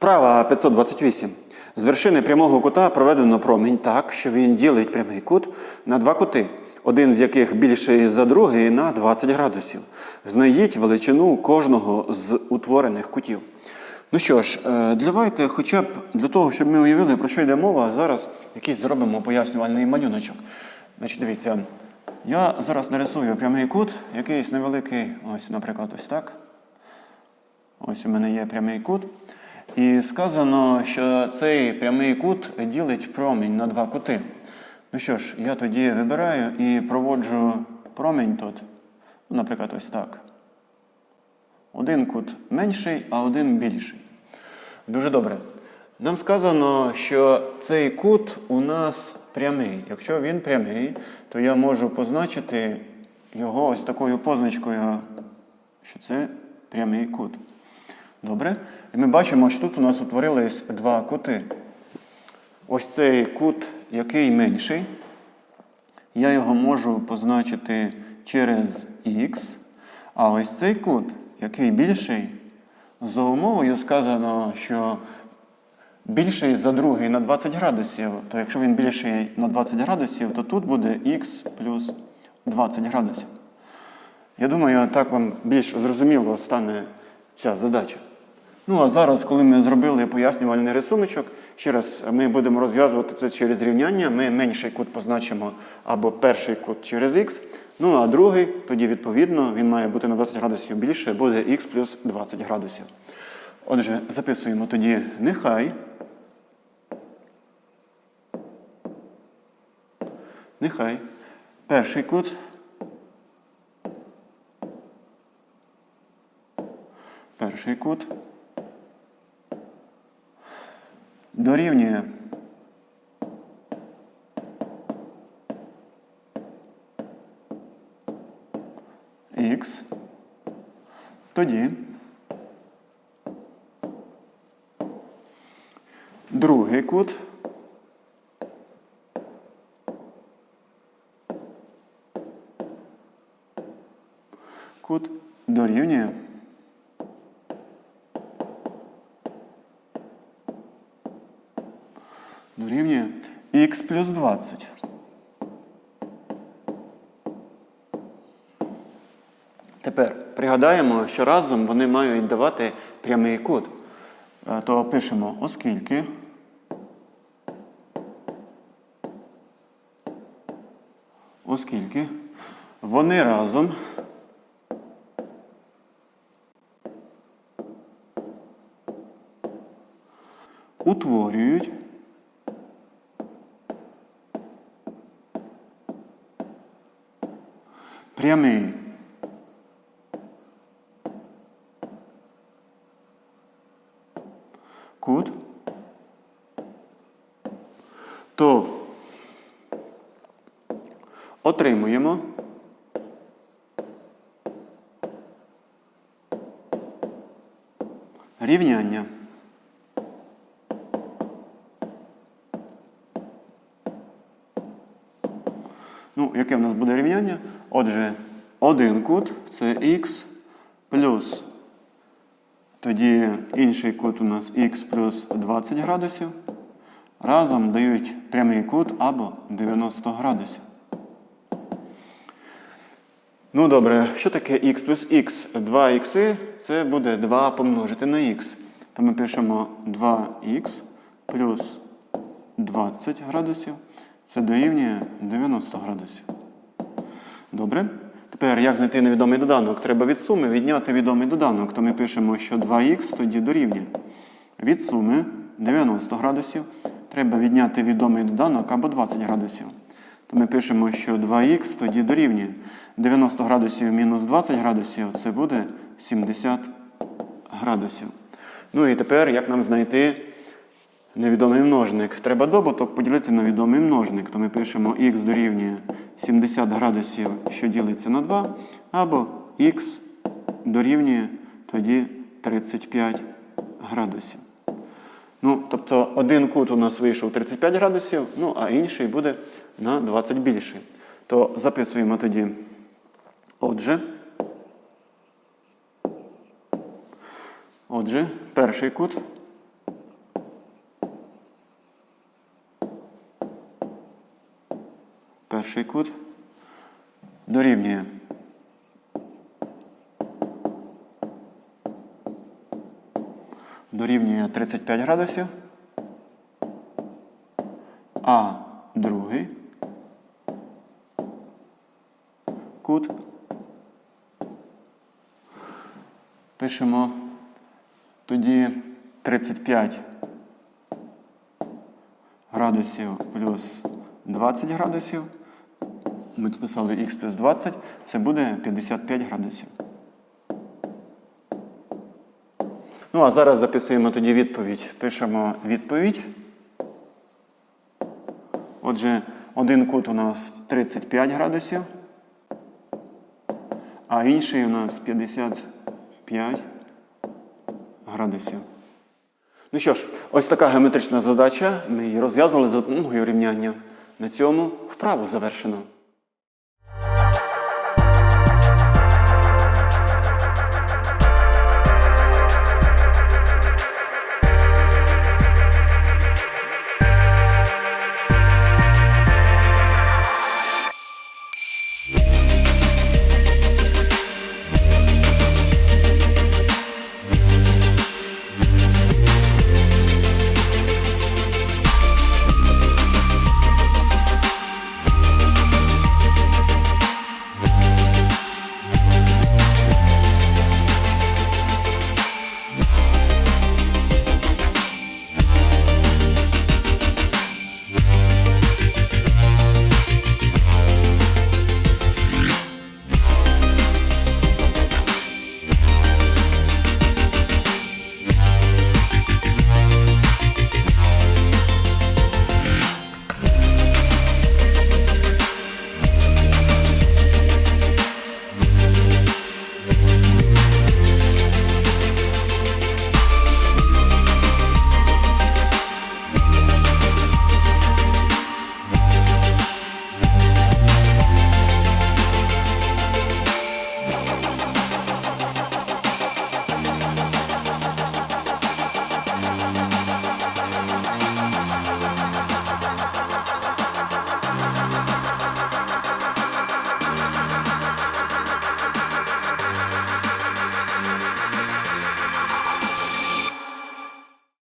Вправа 528. З вершини прямого кута проведено промінь так, що він ділить прямий кут на два кути, один з яких більший за другий на 20 градусів. Знайдіть величину кожного з утворених кутів. Ну що ж, е, давайте хоча б для того, щоб ми уявили, про що йде мова, зараз якийсь зробимо пояснювальний малюночок. Значить, дивіться, я зараз нарисую прямий кут, якийсь невеликий, ось, наприклад, ось так. Ось у мене є прямий кут. І сказано, що цей прямий кут ділить промінь на два кути. Ну що ж, я тоді вибираю і проводжу промінь тут. Наприклад, ось так. Один кут менший, а один більший. Дуже добре. Нам сказано, що цей кут у нас прямий. Якщо він прямий, то я можу позначити його ось такою позначкою, що це прямий кут. Добре? І ми бачимо, що тут у нас утворились два кути. Ось цей кут, який менший, я його можу позначити через х. А ось цей кут, який більший, за умовою сказано, що більший за другий на 20 градусів, то якщо він більший на 20 градусів, то тут буде х плюс 20 градусів. Я думаю, так вам більш зрозуміло стане ця задача. Ну а зараз, коли ми зробили пояснювальний рисуночок, ще раз ми будемо розв'язувати це через рівняння. Ми менший кут позначимо або перший кут через х. Ну а другий, тоді відповідно, він має бути на 20 градусів більше, буде х плюс 20 градусів. Отже, записуємо тоді нехай. Нехай перший кут перший кут дорівнює. Х, тоді. Другий кут. Кут дорівнює х плюс 20. Тепер пригадаємо, що разом вони мають давати прямий кут. Е, То пишемо, оскільки оскільки вони разом утворюють прямий кут, то. Отримуємо. Рівняння. Ну, яке в нас буде рівняння? Отже, один кут це х плюс. Тоді інший кут у нас х плюс 20 градусів. Разом дають прямий кут або 90 градусів. Ну добре, що таке х плюс х? 2х це буде 2 помножити на х. То ми пишемо 2х плюс 20 градусів. Це дорівнює 90 градусів. Добре. Тепер, як знайти невідомий доданок? Треба від суми відняти відомий доданок. То ми пишемо, що 2х тоді дорівнює. Від суми 90 градусів. Треба відняти відомий доданок або 20 градусів. То ми пишемо, що 2х тоді дорівнює. 90 градусів мінус 20 градусів це буде 70 градусів. Ну і тепер, як нам знайти невідомий множник? Треба добуток поділити на відомий множник. То ми пишемо х дорівнює 70 градусів, що ділиться на 2, або х дорівнює тоді 35 градусів. Ну, тобто один кут у нас вийшов 35 градусів, ну а інший буде на 20 більший. То записуємо тоді. Отже, отже, перший кут перший кут дорівнює. Дорівнює 35 градусів. А другий кут. Пишемо тоді 35 градусів плюс 20 градусів. Ми тут писали х плюс 20, це буде 55 градусів. Ну, а зараз записуємо тоді відповідь. Пишемо відповідь. Отже, один кут у нас 35 градусів, а інший у нас 55 градусів. Ну що ж, ось така геометрична задача. Ми її розв'язали за допомогою рівняння. На цьому вправу завершено.